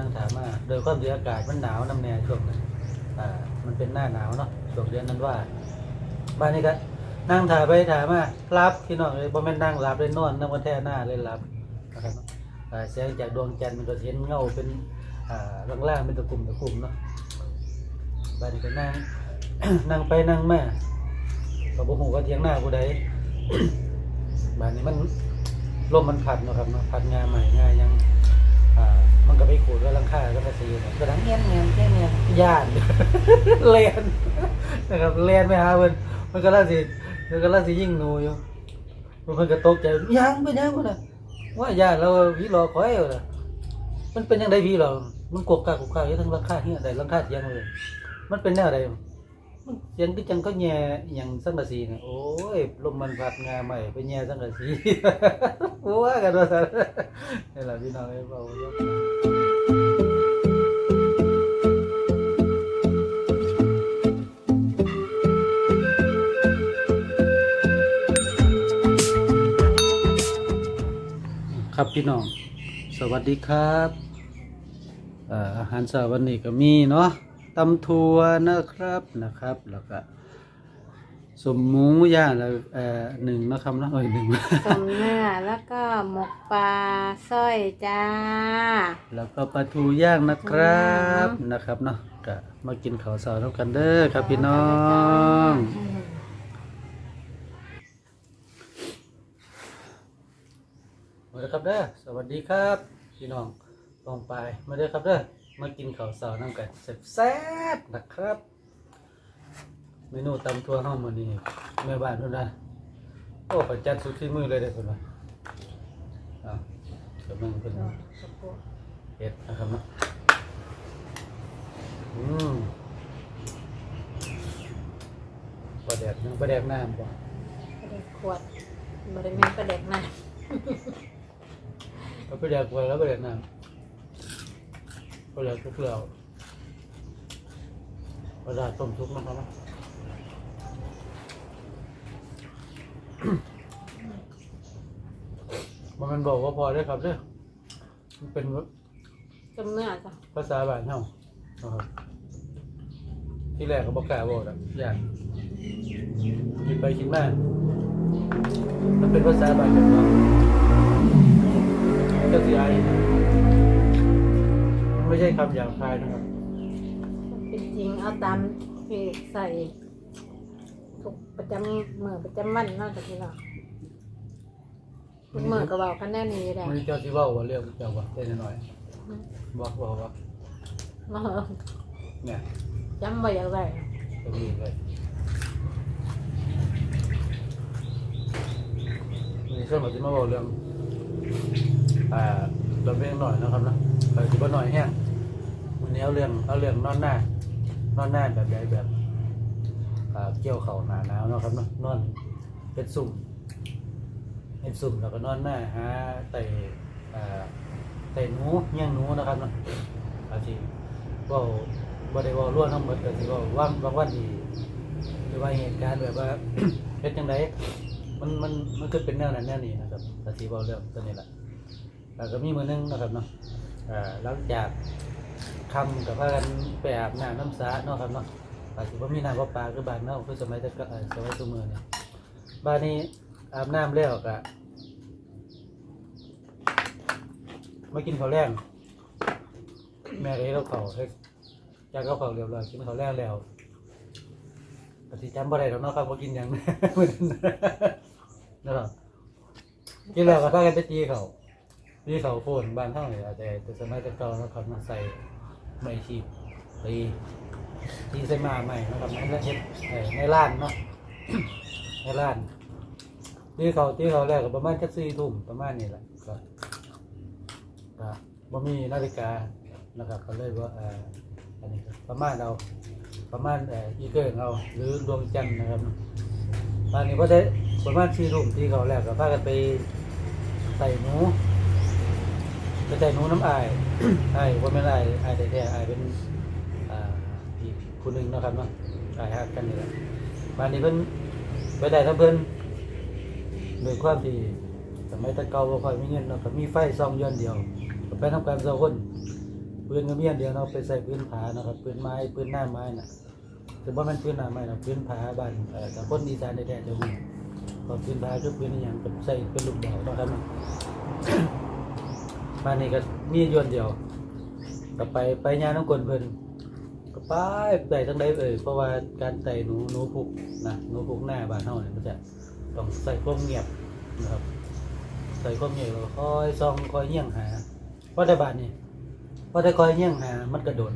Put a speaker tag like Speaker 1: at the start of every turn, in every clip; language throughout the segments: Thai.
Speaker 1: นั่งถามมาโดยความที่อากาศมันหนาวน้ำแน่ช่วงนั้นอ่ามันเป็นหน้าหนาวเนาะช่วงเดือนนั้นว่าบ้านนี้ก็นั่งถ่ายไปถ่ายมารับพี่น้องเลยบ่แม่นนั่งรับเลยนอนนั่งบนแท่หน้าเลยรับนะครับอ่าแสงจากดวงจันทร์มันก็เห็นเงาเป็นอ่าล่างๆเป็นตะกลุ่มตะกลุ่มเนาะบ้านนี้ก็นั่งนั่งไปนั่งมาก็บ่ฮู้ว่าเถียงหน้าผู้ใดบ้านนี้มันลมมันพัดเนาะครับเนาะพัดงาใหม่งายังอ่า มันก็ไปขูดก็ลังค่าก็ไปซีเนาะก็ดังเงี้ยเงี้ยเงี้ยเงี้ยย่านเลียนนะครับเลียนไปหาเพิ่นมันก็ล่าสิมันก็ล่าสิยิ่งหนูอยู่มันก็ตกใจยังไปยังพุ่นน่ะว่าย่านแล้วผีหลอคอยอยเอาล่ะมันเป็นยังไงพี่รอมันกวกกากกกกากอยู่ทั้งลังค่าเฮียได้หลังค่าเทียงเลย มันเป็นแนวใดมัน เสียงคือจังก็แย่อย่างสังกะสีนี่ยโอ้ยลมมันพัดงาใหม่ไปแย่สังกะสีว่ากันว่าซั่นนี่ล่ะพี่น้องเอ้ยเว้าครับพี่น้อง สวัสดีครับอาหารเช้าวันนี้ก็มีเนาะ ตำทัวนะครับนะครับ แล้วก็สมหมูย่างแล้วเอ่อหนึ่งนะครับเนาะเอ้ยหนึ่ง
Speaker 2: สมเนื้อแล้วก็หมกปลาสร้อยจ้า
Speaker 1: แล้วก็ปลาทูย่างนะครับ
Speaker 2: อืม
Speaker 1: นะครับเนาะก็มากินข้าวเช้าเท่ากันเด้อครับพี่น้อง
Speaker 2: อืม
Speaker 1: มาเด้อครับเด้อสวัสดีครับ พี่น้องลองไปมาเด้อครับเด้อ มากินข้าวเช้าน้ำกันแซ่บๆนะครับ เมนูตำทั่วห้องมื้อนี้แม่บ้านเพิ่นว่าโอ้ขอยจัดสุดที่มือเลยเด้อเพิ่นว่าอ้าวกำลังเพิ่นเฮ็ดนะครับเนาะอืมปลาแดกนึงปลาแดกน้ำบ่
Speaker 2: ปลาเด็กขวดบริเวณปลาเด็กนะ
Speaker 1: เอาปลาแดกไว้แล้วปลาแดกน้ำ ปลาแดกทุกแล้วปลาดาต้มทุกนะครับเนาะมันมันบอกว่าพอได้อครับเด้อมันเป็น
Speaker 2: สมเนื้อจ้ะ
Speaker 1: ภาษาบ้านเฮานะครับที่แรกก็บอกกล้าบอกนะยากคิดไปคิดมามันเป็นภาษาบ้านเฮาก็สิอายมัน ไม่ใช่คำหยาบคายนะครับ
Speaker 2: เป็นจริงเอาตามที่ใส่ทุกประจำเมื่อประจำวันเนอกจากนี้เนาะทุกเมื่อก็บอกกันแน่นี้แหละ
Speaker 1: มันเจ้าที่เว้าว่าเรื่องเจ้าว่าเต้นหน่อยบอกบอกว่า
Speaker 2: เออ
Speaker 1: เนี่ย
Speaker 2: จำไว้อย่างไร
Speaker 1: จะมีเลยมีส่วนมาที่มาบอกเรื่องอ่า เราเรื่องหน่อยนะครับนะไปที่บ้าหน่อยแห้งวันนี้เอาเรื่องเอาเรื่องนอนหน้านอนหน้าแบบใดแบบเกี่ยวเข่าหนาหนาวนะครับนะนอนเป็นสุ่มเป็นสุ่มแล้วก็นอนหน้าหาไต่ไต่หนูเงี้ยงหนูนะครับนะอาจสิเว่าบ่ได้เว่าล้วนทั้งหมดก็สิเว่าว่างบางวันดีหรือว่าเหตุการณ์แบบว่าเป็นจังไดมันมันมันคือเป็นแนวนั้นแนวนี้นะครับอาจสิเว่าเรื่องตัวนี้แหละ แล้วก็มีมือนึงนะครับเนาะหลังจากคำกับพากันไปอาบน้ำน้ำสาเนาะครับเนาะอาจจะว่ามีน้ำประปาคือบ้านเนาะคือสมัยต่ก็เอ่อสมัยสมือเนี่ยบ้านนี้อาบน้ำแล้วก็มากินข้าวแรงแม่เลยเราเขาให้จากเขาเขาเรียบร้อยกินข้าวแรงแล้วปฏิจำบ่ได้หรอกเนาะครับว่ากินหยังนั้นนะครับกินแล้วก็พากันไปตีเขา ที่เขาโคนบ้านเท่าไหร่แต่แต่สมัยแต่เก่าแล้วเขามาใส่ไม่ชีพตีที่ใส่มาใหม่นะครับในเฮ็ดเอ่อในร้านเนาะ ในร้านที่เขาที่เขาแรกก็ประมาณแค่สี่ทุ่มประมาณนี้แหละก็ก็บ่มีนาฬิกานะครับก็เลยว่าเอ่ออันนี้ก็ประมาณเราประมาณเอ่ออีเกิงเอาหรือดวงจันทร์นะครับตอนนี้ก็ได้ประมาณสี่ทุ่มที่เขาแรกก็พากันไปใส่หนู ไปใส่หนูน้ำอายอายว่าไม่นอายอายแต่แท้อายเป็นอ่าอีคนหนึ่งเนาะครับเนาะอายฮักกันนี่แหละบ้านนี้เพิ่นไปได้ทั้งเพิ่นโดยความที่สมัยตะเกาบ่ค่อยมีเงินเนาะก็มีไฟซองเดือนเดียวก็ไปทำการสองคนปืนก็มีอันเดียวเนาะไปใส่ปืนผาเนาะครับปืนไม้ปืนหน้าไม้น่ะแต่บ่แม่นปืนหน้าไม้นาะปืนผาบ้านเอ่อแต่คนอีสานแท้ๆจะมีพอปืนผาคือปืนอหยังกับใส่เป็นลูกดอกเนาะครับเนา บ้านนี้ก็มียวนเดียวก็ไปไปงานน้ำกลเพิ่นก็ไปไปทั้งใดเอ่ยเพราะว่าการไต่หนูหนูผูกนะหนูผูกหน้าบ้านเฮาเนี่ยมันจะต้องใส่ความเงียบนะครับใส่ความเงียบแล้วคอยซองคอยเยี่ยงหาเพราะแต่บ้านนี้เพราะแต่คอยเยี่ยงหามันกระโดด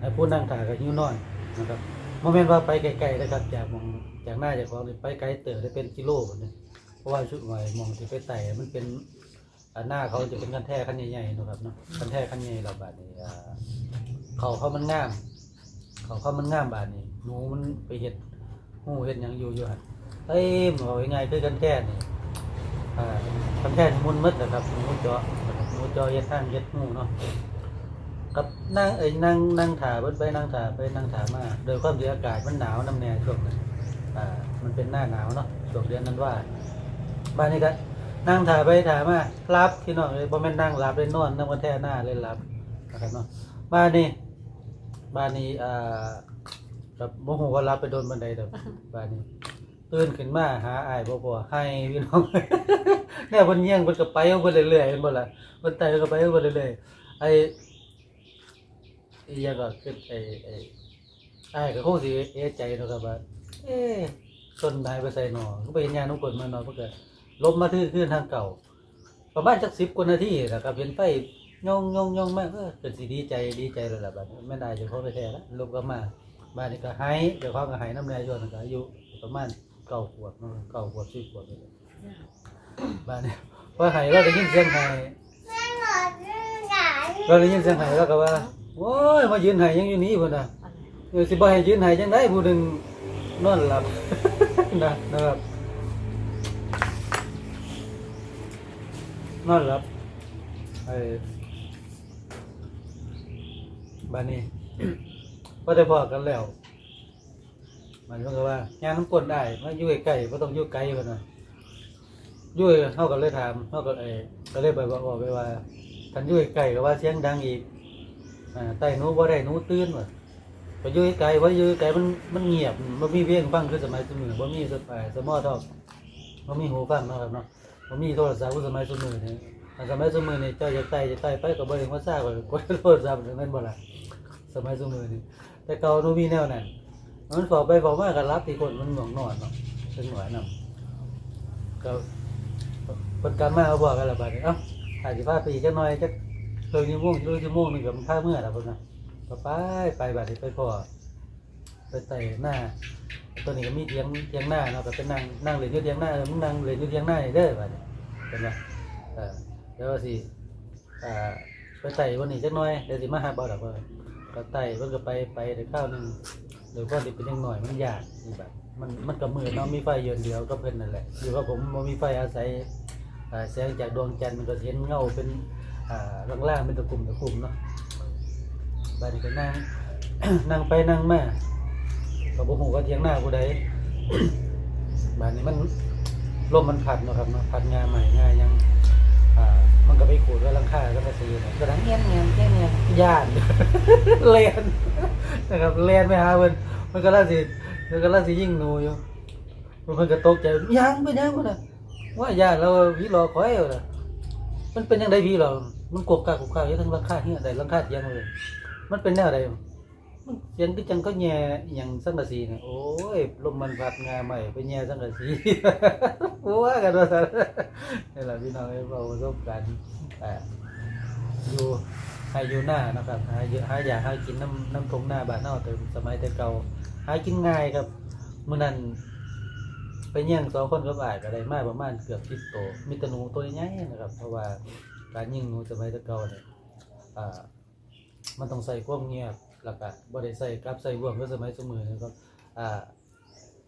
Speaker 1: ไอ้ผู้นั่งถ่ายก็ยิ้วนอนนะครับโมเมนต์ว่าไปไกลๆนะครับจากมองจากหน้าจากของไปไกลเติบได้เป็นกิโลเนี่ยเพราะว่าชุดหน่อยมองที่ไปไต่มันเป็น หน้าเขาจะเป็นกันแท้คันใหญ่ๆนะครับเนาะกันแท้คันใหญ่เราบาดนี้อ่าเขาเขามันงาม เขาเขามันงามบาดนี้หนูมันไปเห็ดหูเห็ดหยังอยู่อยู่ฮะเอ้ยบอกยังไงคือกันแท้นี่อ่ากันแท้นี่มุนมืดนะครับหนูเจาะนะครับหนูเจาะเฮ็ดทางเฮ็ดหูเนาะกับนั่งเอ้ยนั่งนั่งถ่าเบิ่นไปนั่งถ่าไปนั่งถ่ามาโดยความที่อากาศมันหนาวน้ำแน่ช่วงนั้นอ่ามันเป็นหน้าหนาวเนาะช่วงเดือนนั้นว่าบ้านนี้ก็ นั่งถ่ายไปถ่ายมารับพี่น้องเลยบ่แม่นนั่งรับเลยนอนนั่งบนแท่หน้าเลยรับนะครับเนาะบ้านนี้บ้านนี้อ่ากับบ่ฮู้ว่ารับไปโดนบันไดดอกบ้านนี้ตื่นขึ้นมาหาอ้ายบ่พอให้พี่น้องแน่เพิ่นเยี่ยงเพิ่นก็ไปเอาเพิ่นเรื่อยๆเห็นบ่ล่ะเพิ่นไต่ก็ไปเอาเพิ่นเรื่อยๆไอ้อีหยังก็คือไอ้ไอ้อ้ก็คงสิเอะใจเนาะครับว่าเอ๊ะต้นไม้ไปใส่หนอก็ไปเห็นยางน้องกดมาหนอเพื่อ ลบมาทื่อขึ้นทางเก่า ประมาณจักสิบกว่านาทีนะครับเห็นไฟย่องย่องย่องมากเออเกิดสิดีใจดีใจเลยล่ะบัดนี้ไม่ได้จะเขาไปแท้แล้วลบก็มาบ้านนี้ก็หายเดี๋ยวเขาก็หายน้ำลายย้อนก็อายุประมาณเก้าขวบเก้าขวบสิบขวบเลยบ้านนี้พอหายเราได้ยินเสียงหายเราได้ยินเสียงหายแล้วก็ว่าโอ้ยมายืนหายยังอยู่นี่พุ่นน่ะเออสิบ่ให้ยืนหายจังได้ผู้หนึ่งนอนหลับนะนะครับ นอนหลับไอ้บ้านนี้ ก็ได้พอกันแล้ว มันก็ว่างานน้ำกลนได้มาอยู่ใกล้ๆก็ต้องยู่ไกลกันนะอยู่เท่ากันเลยถามเท่ากับไอ้ก็เลยไปบอกไปว่าทันอยู่ใกล้ๆก็ว่าเสียงดังอีกอ่าไต่หนูบ่ได้นู้ตื่นว่ะไปยู่ไกลว่ายู่ไกลมันมันเงียบมันมีเพียงฟังคือสมัยสมัยบ่มีสปายสมอทอกบ่มีหูฟังนาะครับเนาะ บ่มีโทรศัพท์สมัยสมัยนี่อันสมัยสมัยนี่เจ้าจะไต่จะไต่ไปก็บ่ได้มาทราบว่ากดโทรศัพท์นั่นบ่ล่ะสมัยสมัยนี่แต่เก่าหนูมีแนวนั้นมันฝอไปฝ่อมาก็รับที่คนมันหน่วงนอนเนาะซึ่งหวยนำก็เพิ่นกลับมาเอาบอกกันละบัดนี้เอ้าอาจสิพาไปอีกจักหน่อยจักเคยชั่วโมงหรือชั่วโมงนึงก็มันพาเมื่อล่ะเพิ่นน่ะไปไปบัดนี้ไปพ่อไปไต่หน้า ตัวนี้ก็มีเทียงเทียงหน้าเนาะก็เป็นนั่งนั่งเล่นอยู่เทียงหน้าเออมึงนั่งเล่นอยู่เทียงหน้านี่เด้อบัดนี้เป็นไงเออเดี๋ยวสิอ่าไปไต่วันนี้จักหน่อยเดี๋ยวสิมาหาบ่ดอกเพิ่นก็ไต่เพิ่นก็ไปไปได้ข้าวหนึงเดี๋ยวก็สิเป็นยังหน่อยมันยากนี่บัดมันมันก็มืดเนาะมีไฟเยือนเดียวก็เพิ่นนั่นแหละอยู่กับผมบ่มีไฟอาศัยอ่าแสงจากดวงจันทร์มันก็เห็นเงาเป็นอ่าล่างๆเป็นตะคุ่มตะคุ่มเนาะบ้านนี้ก็นั่ง นั่งไปนั่งมา ก็บ่ฮู้ว่าเถียงหน้าผู้ใดบ้านนี้มันลมมันพัดเนาะครับเนาะพัดงาใหม่งายังอ่ามันก็ไปขูดไว้หลังคาก็มาซื้อเนาะก็ดังเงี้ยเงี้ยเงี้ยเงี้ยย่านเลียนนะครับเลียนไปหาเพิ่นมันก็ล่าสิมันก็ล่าสิยิงหนูอยู่เพิ่นก็ตกใจยังไปยังพุ่นน่ะว่าย่านเราพี่รอคอยเอาล่ะมันเป็นจังไดพี่เรามันกกกากกกกากอยู่ทั้งหลังคาเฮียได้หลังคาเถียงเลย มันเป็นแนวใดมัน เสียงก็จังก็แย่อย่างสังกะสีเนี่ยโอ้ยลมมันพัดงาใหม่ไปแย่สังกะสีโอ้ว่ากันว่าซั่นนี่แหละพี่น้องไอ้เราประสบการณ์อยู่ให้อยู่หน้านะครับหาอยู่หาอยากหากินน้ำน้ำทงหน้าบ้านเฮาแต่สมัยแต่เก่าหากินง่ายครับเมื้อนั้นไปแย่งสองคนกับายก็ได้มาประมาณเกือบ10โตมีตนูตัวใหญ่นะครับ เพราะว่าการยิงหนูสมัยแต่เก่าเนี่ยมันต้องใส่ความเงียบ แล้วก็บ่ได้ใส่กับใส่บ่วงก็สมัยสมือนี่ก็อ่า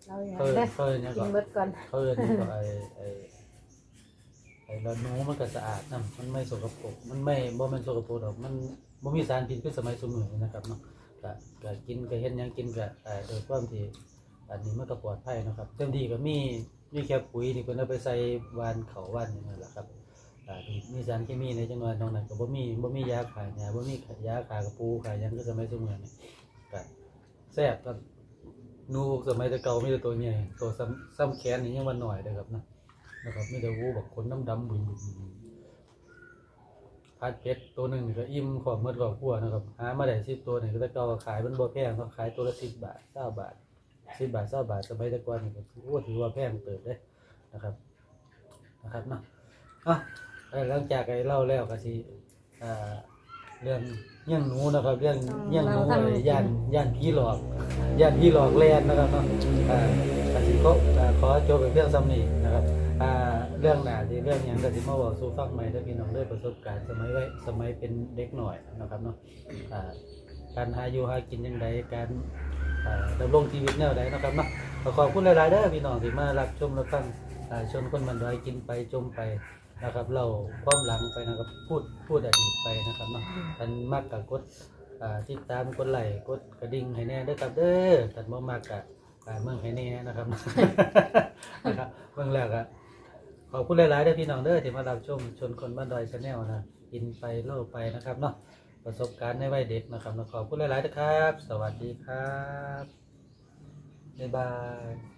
Speaker 2: เราอย่าง
Speaker 1: เพิ่น
Speaker 2: เด้อ
Speaker 1: เพิ่นเนี่ย
Speaker 2: กิ
Speaker 1: ก็
Speaker 2: นเบิดก่อน
Speaker 1: เพิ่นนี่ก็ไอ้ไอ้ไอ้แล้วหนูมันก็สะอาดนํมันไม่สกปรกมันไม่บ่แม่นสกปรกดอกมันบ่มีสารพิษคือสมัยสมือนี่นะครับเนาะก็ก็กินก็เฮ็ดหยังกินก็เอ่อโดยความที่อันนี้มันก็ปลอดภัยเนาะครับเต็มที่ก็มีมีแค่ปุ๋ยที่เพิ่นเอาไปใส่หวานเขาหวานอย่างนั้นแหละครับ อ่าที่มีสารเคมีในจังหวัดตรงนั้นก็บ่มีบ่มียาขายยาบ่มียาขายกระปูขายยังก็สมัยสมัยนี้ก็แซ่บก็หนูสมัยต่เกามีแต่ตัวใหญ่ตัวซ้ำซ้ำแขนนี่ยังว่าน้อยเด้อครับนะนะครับมีแต่วูแบบขนดำๆบึ้มพัดเพชรตัวหนึ่งก็อิ่มของหมดครอบครัวนะครับหามาได้10ตัวนี่ก็ต่เกาขายมันบ่แพงเนาขายตัวละ10บบาท20บาทสิบบาทเศร้าบาทสมัยต่ก่อนนี่ก็ถือว่าถือว่าแพงเติบเลยนะครับนะครับเนาะอะ หลังจากไอ้เล่าแล้วก็สิอ่าเรื่องเงี้ยงหนูนะครับเรื่องเงี้ยงหนูอะไรย่านย่านผีหลอกย่านผีหลอกแลนนะครับเนาะอ่าก็สิขออ่าขอจบเป็นเรื่องซ้ำนี้นะครับอ่าเรื่องหนาที่เรื่องหยังก็สิมาบอกสู่ฟังใหม่ถ้าพี่น้องได้ประสบการณ์สมัยไว้สมัยเป็นเด็กหน่อยนะครับเนาะอ่าการหาอยู่หากินยังไงการอ่าดำรงชีวิตแนวใดเนาะครับเนาะก็ขอบคุณหลายๆเด้อพี่น้องที่มารับชมรับฟังอ่าชนคนบันดอยกินไปจมไป นะครับเราความหลังไปนะครับพูดพูดอดีตไปนะครับเนาะท่านมากกับกดอ่าติดตามกดไลค์กดกระดิ่งให้แน่เด้อครับเด้อท่านบ่มากกับอ่าเมืองให้แน่นะครับ นะครับเมืองแรกอะขอบคุณหลายๆเด้อพี่น้องเด้อที่มารับชมชนคนบ้านดอยชาแนลนะกินไปเล่าไปนะครับเนาะประสบการณ์ในวัยเด็กนะครับขอบคุณหลายๆนะครับ สวัสดีครับบ๊ายบาย